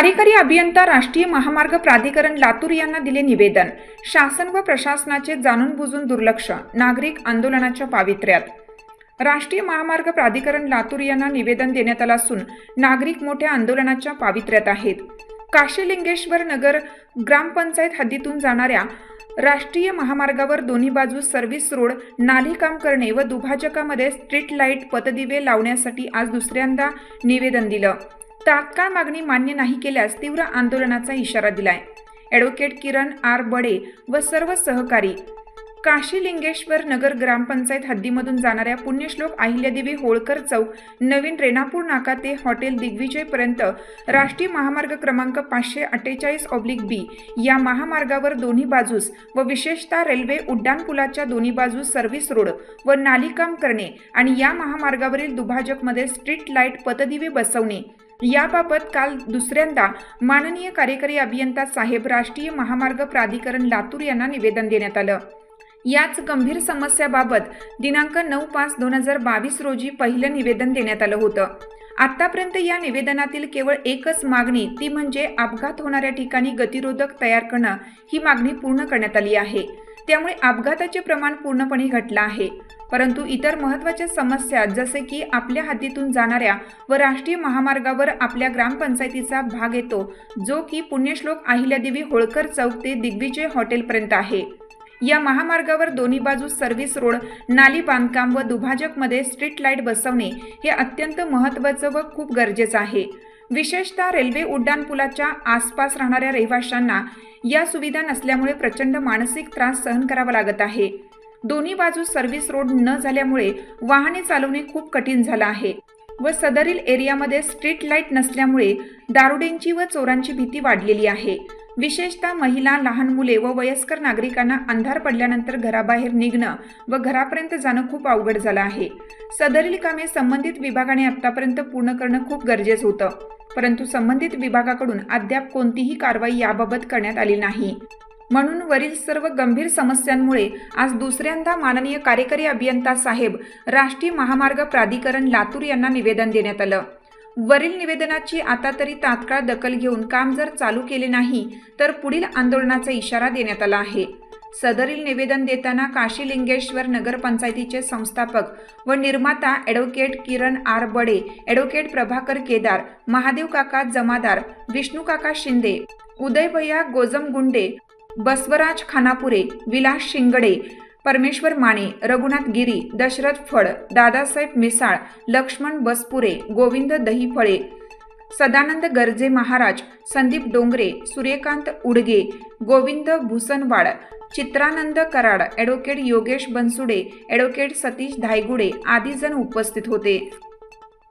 कार्यकारी अभियंता राष्ट्रीय महामार्ग प्राधिकरण लातूर यांना दिले निवेदन. शासन व प्रशासनाचे जाणून बुजून दुर्लक्ष नागरिक आंदोलनाच्या पावित्र्यात. राष्ट्रीय महामार्ग प्राधिकरण लातूर यांना निवेदन देण्यात आलं असून नागरिक मोठ्या आंदोलनाच्या पावित्र्यात आहेत. काशीलिंगेश्वर नगर ग्रामपंचायत हद्दीतून जाणाऱ्या राष्ट्रीय महामार्गावर दोन्ही बाजूस सर्व्हिस रोड नाली काम करणे व दुभाजकामध्ये स्ट्रीट लाइट पतदिवे लावण्यासाठी आज दुसऱ्यांदा निवेदन दिलं. तात्काळ मागणी मान्य नाही केल्यास तीव्र आंदोलनाचा इशारा दिलाय. Advocate Kiran R. बडे व सर्व सहकारी. काशीलिंगेश्वर नगर ग्रामपंचायत हद्दीमधून जाणाऱ्या पुण्यश्लोक अहिल्यादेवी होळकर चौक नवीन रेणापूर नाका ते हॉटेल दिग्विजयपर्यंत राष्ट्रीय महामार्ग क्रमांक पाचशे अठ्ठेचाळीस ऑब्लिक बी या महामार्गावर दोन्ही बाजूस व विशेषतः रेल्वे उड्डाणपुलाच्या दोन्ही बाजूस सर्व्हिस रोड व नालीकाम करणे आणि या महामार्गावरील दुभाजकमध्ये स्ट्रीट लाइट पतदिवे बसवणे. याबाबत काल दुसऱ्यांदा माननीय कार्यकारी अभियंता साहेब राष्ट्रीय महामार्ग प्राधिकरण लातूर यांना निवेदन देण्यात आलं. याच गंभीर समस्याबाबत दिनांक नऊ पाच दोन हजार बावीस रोजी पहिलं निवेदन देण्यात आलं होतं. आतापर्यंत या निवेदनातील केवळ एकच मागणी ती म्हणजे अपघात होणाऱ्या ठिकाणी गतिरोधक तयार करणं ही मागणी पूर्ण करण्यात आली आहे. त्यामुळे अपघाताचे प्रमाण पूर्णपणे घटलं आहे. परंतु इतर महत्त्वाच्या समस्या जसे की आपल्या हातीतून जाणाऱ्या व राष्ट्रीय महामार्गावर आपल्या ग्रामपंचायतीचा भाग येतो जो की पुण्यश्लोक अहिल्यादेवी होळकर चौक ते दिग्विजय हॉटेलपर्यंत आहे. या महामार्गावर दोन्ही बाजूस सर्व्हिस रोड नाली बांधकाम व दुभाजकमध्ये स्ट्रीट लाइट बसवणे हे अत्यंत महत्त्वाचं व खूप गरजेचं आहे. विशेषतः रेल्वे उड्डाणपुलाच्या आसपास राहणाऱ्या रहिवाशांना या सुविधा नसल्यामुळे प्रचंड मानसिक त्रास सहन करावा लागत आहे. दोन्ही बाजू सर्व्हिस रोड न झाल्यामुळे वाहने चालवणे खूप कठीण झालं आहे व सदरील एरियामध्ये स्ट्रीट लाइट नसल्यामुळे दारुडेंची व चोरांची भीती वाढलेली आहे. विशेषतः महिला लहान मुले व वयस्कर नागरिकांना अंधार पडल्यानंतर घराबाहेर निघणं व घरापर्यंत जाणं खूप अवघड झालं आहे. सदरील कामे संबंधित विभागाने आतापर्यंत पूर्ण करणं खूप गरजेचं होतं. परंतु संबंधित विभागाकडून अद्याप कोणतीही कारवाई याबाबत करण्यात आली नाही. म्हणून वरील सर्व गंभीर समस्यांमुळे आज दुसऱ्यांदा माननीय कार्यकारी अभियंता साहेब राष्ट्रीय महामार्ग प्राधिकरण लातूर यांना निवेदन देण्यात आलं. वरील निवेदनाची आता तरी तात्काळ दखल घेऊन काम जर चालू केले नाही तर पुढील आंदोलनाचा इशारा देण्यात आला आहे. सदरील निवेदन देताना काशीलिंगेश्वर नगरपंचायतीचे संस्थापक व निर्माता advocate Kiran R Bade advocate Prabhakar Kedar Mahadev Kaka Jamadar Vishnu काका शिंदे उदय भैया गोजमगुंडे बसवराज खानापुरे विलास शिंगडे परमेश्वर माने रघुनाथ गिरी दशरथ फड दादासाहेब मिसाळ लक्ष्मण बसपुरे गोविंद दहीफळे सदानंद गर्जे महाराज संदीप डोंगरे सूर्यकांत उडगे गोविंद भुसनवाड चित्रानंद कराड ॲडव्होकेट योगेश बनसुडे ॲडव्होकेट सतीश धायगुडे आदी जण उपस्थित होते.